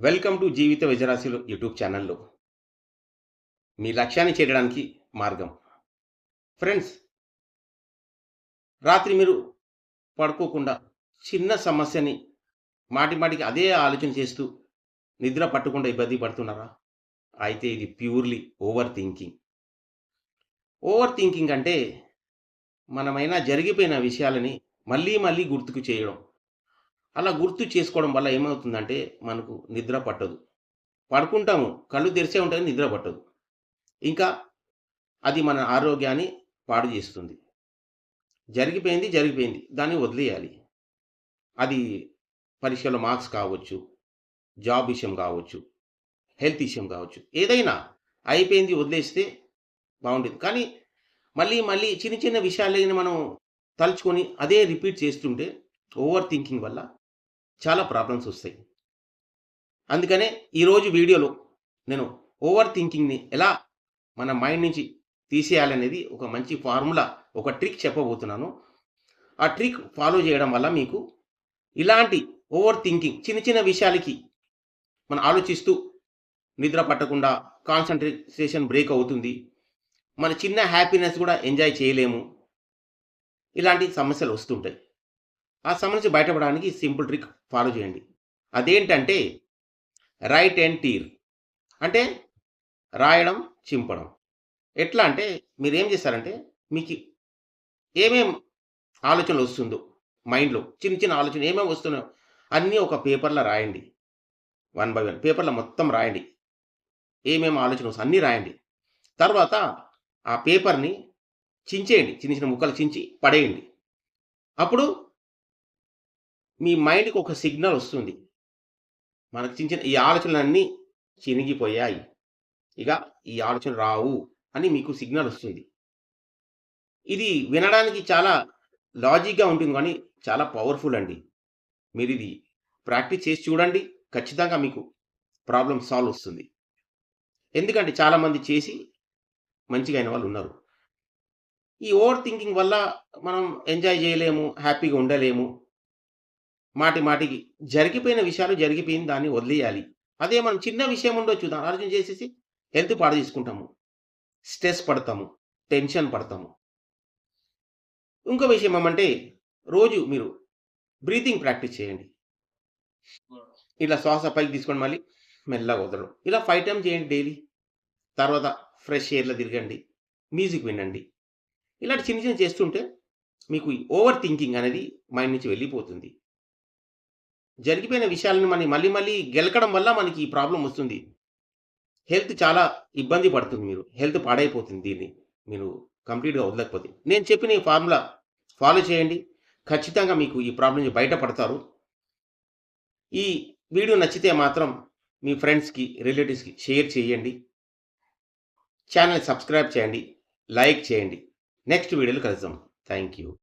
Welcome to జీవిత విజరాశులు YouTube ఛానల్లో. మీ లక్ష్యాన్ని చేరడానికి మార్గం. ఫ్రెండ్స్ రాత్రి మీరు పడుకోకుండా చిన్న సమస్యని మాటి మాటికి అదే ఆలోచన చేస్తూ నిద్ర పట్టకుండా ఇబ్బంది పడుతున్నారా? అయితే ఇది purely overthinking. Overthinking అంటే మనమైనా జరిగిపోయిన విషయాలని మళ్ళీ మళ్ళీ గుర్తుకు చేయడం. అలా గుర్తు చేసుకోవడం వల్ల ఏమవుతుందంటే మనకు నిద్ర పట్టదు. పడుకుంటాము కళ్ళు తెరిచే ఉంటుంది నిద్ర పట్టదు. ఇంకా అది మన ఆరోగ్యాన్ని పాడు చేస్తుంది. జరిగిపోయింది జరిగిపోయింది. దాన్ని వదిలేయాలి. అది పరీక్షలో మార్క్స్ కావచ్చు జాబ్ విషయం కావచ్చు హెల్త్ విషయం కావచ్చు. ఏదైనా అయిపోయింది వదిలేస్తే బాగుంటుంది కానీ మళ్ళీ మళ్ళీ చిన్న చిన్న విషయాలని మనం తలుచుకొని అదే రిపీట్ చేస్తుంటే ఓవర్ థింకింగ్ వల్ల చాలా ప్రాబ్లమ్స్ వస్తాయి. అందుకనే ఈరోజు వీడియోలో నేను ఓవర్ థింకింగ్ని ఎలా మన మైండ్ నుంచి తీసేయాలనేది ఒక మంచి ఫార్ములా ఒక ట్రిక్ చెప్పబోతున్నాను. ఆ ట్రిక్ ఫాలో చేయడం వల్ల మీకు ఇలాంటి ఓవర్ థింకింగ్ చిన్న చిన్న విషయాలకి మనం ఆలోచిస్తూ నిద్ర పట్టకుండా కాన్సన్ట్రేషన్ బ్రేక్ అవుతుంది. మన చిన్న హ్యాపీనెస్ కూడా ఎంజాయ్ చేయలేము. ఇలాంటి సమస్యలు వస్తుంటాయి. ఆ సమస్య బయటపడడానికి సింపుల్ ట్రిక్ ఫాలో చేయండి. అదేంటంటే రైట్ అండ్ టీర్. అంటే రాయడం చింపడం. ఎట్లా అంటే మీరు ఏం చేస్తారంటే మీకు ఏమేం ఆలోచనలు వస్తుందో మైండ్లో చిన్న చిన్న ఆలోచన ఏమేమి వస్తున్నాయో అన్నీ ఒక పేపర్లో రాయండి. వన్ బై వన్ పేపర్లో మొత్తం రాయండి. ఏమేమి ఆలోచన వస్తుంది అన్నీ రాయండి. తర్వాత ఆ పేపర్ని చించేయండి. చిన్న చిన్న ముక్కలు చించి పడేయండి. అప్పుడు మీ మైండ్కి ఒక సిగ్నల్ వస్తుంది. మనకు చిన్న చిన్న ఈ ఆలోచనలన్నీ చినిగిపోయాయి. ఇక ఈ ఆలోచన రావు అని మీకు సిగ్నల్ వస్తుంది. ఇది వినడానికి చాలా లాజిక్గా ఉంటుంది కానీ చాలా పవర్ఫుల్ అండి. మీరు ఇది ప్రాక్టీస్ చేసి చూడండి. ఖచ్చితంగా మీకు ప్రాబ్లం సాల్వ్ వస్తుంది. ఎందుకంటే చాలామంది చేసి మంచిగా అయిన వాళ్ళు ఉన్నారు. ఈ ఓవర్ థింకింగ్ వల్ల మనం ఎంజాయ్ చేయలేము హ్యాపీగా ఉండలేము. మాటి మాటికి జరిగిపోయిన విషయాలు జరిగిపోయిన దాన్ని వదిలేయాలి. అదే మనం చిన్న విషయం ఉండొచ్చు దాని ఆలోచన చేసేసి హెల్త్ పాడు తీసుకుంటాము స్ట్రెస్ పడతాము. టెన్షన్ పడతాము. ఇంకో విషయం ఏమంటే రోజు మీరు బ్రీతింగ్ ప్రాక్టీస్ చేయండి. ఇలా శ్వాస పైకి తీసుకొని మళ్ళీ మెల్లగా వదలడం. ఇలా ఫైవ్ టైం చేయండి డైలీ. తర్వాత ఫ్రెష్ ఎయిర్లో తిరగండి. మ్యూజిక్ వినండి. ఇలాంటి చిన్న చిన్న చేస్తుంటే మీకు ఓవర్ థింకింగ్ అనేది మైండ్ నుంచి వెళ్ళిపోతుంది. జరిగిపోయిన విషయాలను మనం మళ్ళీ మళ్ళీ గెలకడం వల్ల మనకి ఈ ప్రాబ్లం వస్తుంది. హెల్త్ చాలా ఇబ్బంది పడుతుంది మీరు. హెల్త్ పాడైపోతుంది దీన్ని. మీరు కంప్లీట్గా వదలకపోతే. నేను చెప్పిన ఈ ఫార్ములా ఫాలో చేయండి. ఖచ్చితంగా మీకు ఈ ప్రాబ్లం నుంచి బయటపడతారు. ఈ వీడియో నచ్చితే మాత్రం మీ ఫ్రెండ్స్కి రిలేటివ్స్కి షేర్ చేయండి. ఛానల్ సబ్స్క్రైబ్ చేయండి. లైక్ చేయండి. నెక్స్ట్ వీడియోలో కలుద్దాం. Thank you